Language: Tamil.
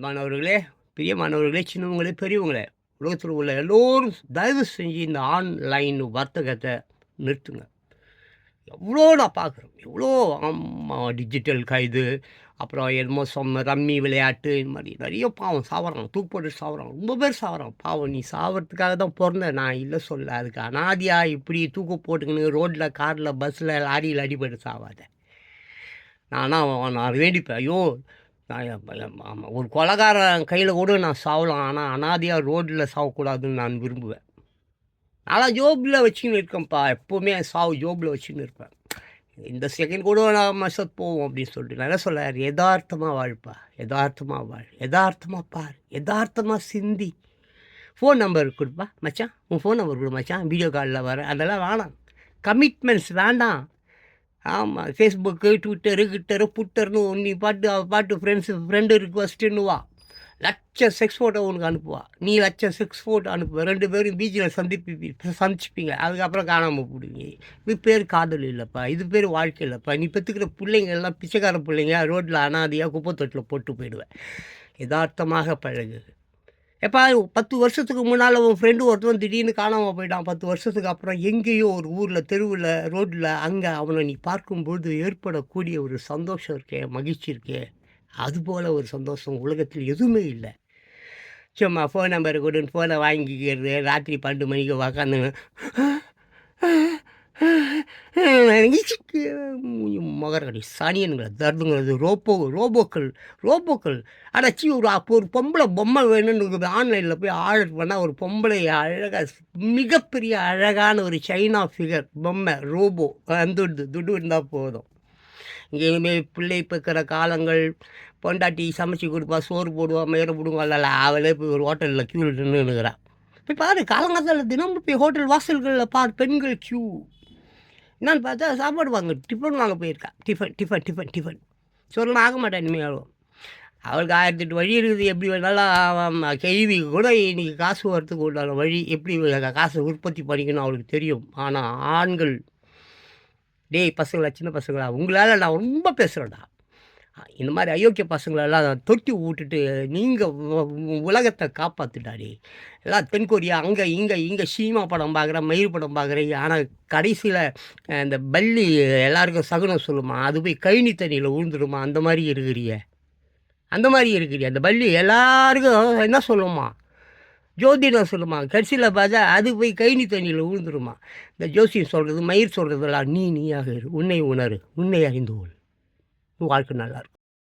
அன்பானவர்களே பிரியமானவர்களே சின்னவங்களே பெரியவங்களே உலகத்தில் உள்ள எல்லோரும் தயவு செஞ்சு இந்த ஆன்லைன் வர்த்தகத்தை நிறுத்துங்க. எவ்வளோ நான் பார்க்குறேன். எவ்வளோ ஆமாம் டிஜிட்டல் கைது அப்புறம் என்னமோ சொன்ன ரம்மி விளையாட்டு இந்த மாதிரி நிறைய பாவம் சாவறான் தூக்கு போட்டு சாவறாங்க. ரொம்ப பேர் சாவறாங்க. பாவம் நீ சாவறதுக்காக தான் பிறந்த நான் இல்லை சொல்ல. அதுக்கு அனாதியாக இப்படி தூக்கு போட்டுக்கின்னு ரோட்டில் காரில் பஸ்ஸில் லாரியில் அடிபட்டு சாவாத. நானாக நான் வேண்டிப்பேன். ஐயோ ஆமாம் ஒரு கொலகாரன் கையில் கூட நான் சாவலாம். ஆனால் அனாதியாக ரோட்டில் சாவக்கூடாதுன்னு நான் விரும்புவேன். ஆனால் ஜோபில் வச்சுன்னு இருக்கேன்ப்பா. எப்போவுமே சாவு ஜோபில் வச்சுன்னு இருப்பேன். இந்த செகண்ட் கூட நான் மசத் போவோம் அப்படின்னு சொல்லிட்டு. நான் என்ன சொல்ல? யதார்த்தமாக வாழ்ப்பா. யதார்த்தமாக வாழ். யதார்த்தமாக பார். யதார்த்தமாக சிந்தி. ஃபோன் நம்பர் கொடுப்பா மச்சான். உன் ஃபோன் நம்பர் கொடு மச்சான். வீடியோ காலில் வர அதெல்லாம் வேணாம். கமிட்மெண்ட்ஸ் வேண்டாம். ஆமாம் ஃபேஸ்புக்கு ட்விட்டரு கிட்டரு புட்டர்னு நீ பாட்டு பாட்டு ஃப்ரெண்ட்ஸு ஃப்ரெண்டு ரிக்வஸ்ட்டுன்னுவா லட்ச செக்ஸ் ஃபோட்டோ உனக்கு அனுப்புவா. நீ லட்ச செக்ஸ் ஃபோட்டோ அனுப்புவ. ரெண்டு பேரும் பீச்சில் சந்திப்பி சந்திச்சுப்பீங்க. அதுக்கப்புறம் காணாமல் போடுவீங்க. இது பேர் காதல் இல்லைப்பா. இது பேர் வாழ்க்கை இல்லைப்பா. நீ பெற்றுக்கிற பிள்ளைங்க எல்லாம் பிச்சைக்கார பிள்ளைங்க ரோட்டில் அனாதையாக குப்பை தொட்டில் போட்டு போயிடுவேன் யதார்த்தமாக பழகு எப்பா பத்து வருஷத்துக்கு முன்னால் உன் ஃப்ரெண்டு ஒருத்தன் திடீர்னு காணாமல் போயிட்டான். பத்து வருஷத்துக்கு அப்புறம் எங்கேயோ ஒரு ஊரில் தெருவில் ரோட்டில் அங்கே அவனை நீ பார்க்கும்போது ஏற்படக்கூடிய ஒரு சந்தோஷம் இருக்கே மகிழ்ச்சி இருக்கே. அதுபோல் ஒரு சந்தோஷம் உலகத்தில் எதுவுமே இல்லை. சும்மா ஃபோன் நம்பர் கொடுன்னு ஃபோனை வாங்கிக்கிறது ராத்திரி பன்னெண்டு மணிக்கு உக்காந்து மகரகடி சனியன்களை தர்துங்கிறது ரோபோ ரோபோக்கள் ரோபோக்கள். அடைச்சி ஒரு அப்போ ஒரு பொம்பளை பொம்மை வேணும்னு ஆன்லைனில் போய் ஆர்டர் பண்ணால் ஒரு பொம்பளை அழகாக மிகப்பெரிய அழகான ஒரு சைனா ஃபிகர் பொம்மை ரோபோ. வந்துடுது துடு இருந்தால் போதும். இங்கேயுமே பிள்ளை பெக்கிற காலங்கள் பொண்டாட்டி சமைச்சு கொடுப்பா சோறு போடுவா மேற போடுவாள் அவளே போய் ஒரு ஹோட்டலில் க்யூ நின்றுக்கிறான் போய் பாரு காலங்காலத்தில் தினமும் போய் ஹோட்டல் வாசல்களில் பார் பெண்கள் க்யூ என்னன்னு பார்த்தா சாப்பாடு வாங்க டிஃபன் வாங்க போயிருக்கா. டிஃபன் டிஃபன் டிஃபன் டிஃபன் சொல்லலாம் ஆக மாட்டேன் இனிமேல் அவளுக்கு ஆயிரத்தி எட்டு வழி இருக்குது எப்படி வேணாலும் கேள்விக்கு கூட இன்றைக்கி காசு வரத்துக்கு உண்டான வழி எப்படி காசை உற்பத்தி பண்ணிக்கணும் அவளுக்கு தெரியும். ஆனால் ஆண்கள் டேய் பசங்களா சின்ன பசங்களா உங்களால் நான் ரொம்ப பேசுகிறேன்டா இந்த மாதிரி அயோக்கிய பசங்களெல்லாம் தொட்டி விட்டுட்டு நீங்கள் உலகத்தை காப்பாற்றுட்டாடி எல்லாம் தென்கொரியா அங்கே இங்கே இங்கே சீமா படம் பார்க்குறேன் மயில் படம் பார்க்குறேன். ஆனால் கடைசியில் இந்த பள்ளி எல்லாருக்கும் சகுனம் சொல்லுமா? அது போய் கழனி தண்ணியில் விழுந்துடுமா அந்த மாதிரி இருக்கிறிய. அந்த மாதிரி இருக்கிறிய. அந்த பள்ளி எல்லாருக்கும் என்ன சொல்லுமா? ஜோதிடம் சொல்லுமா? கடைசியில் பார்த்தா அது போய் கைனி தண்ணியில் விழுந்துருமா இந்த ஜோசியம் சொல்கிறது மயிர் சொல்கிறதெல்லாம் நீ நீயாக இரு. உன்னை உணரு. உன்னை அறிந்து கொள். உன் வாழ்க்கை நல்லாயிருக்கும்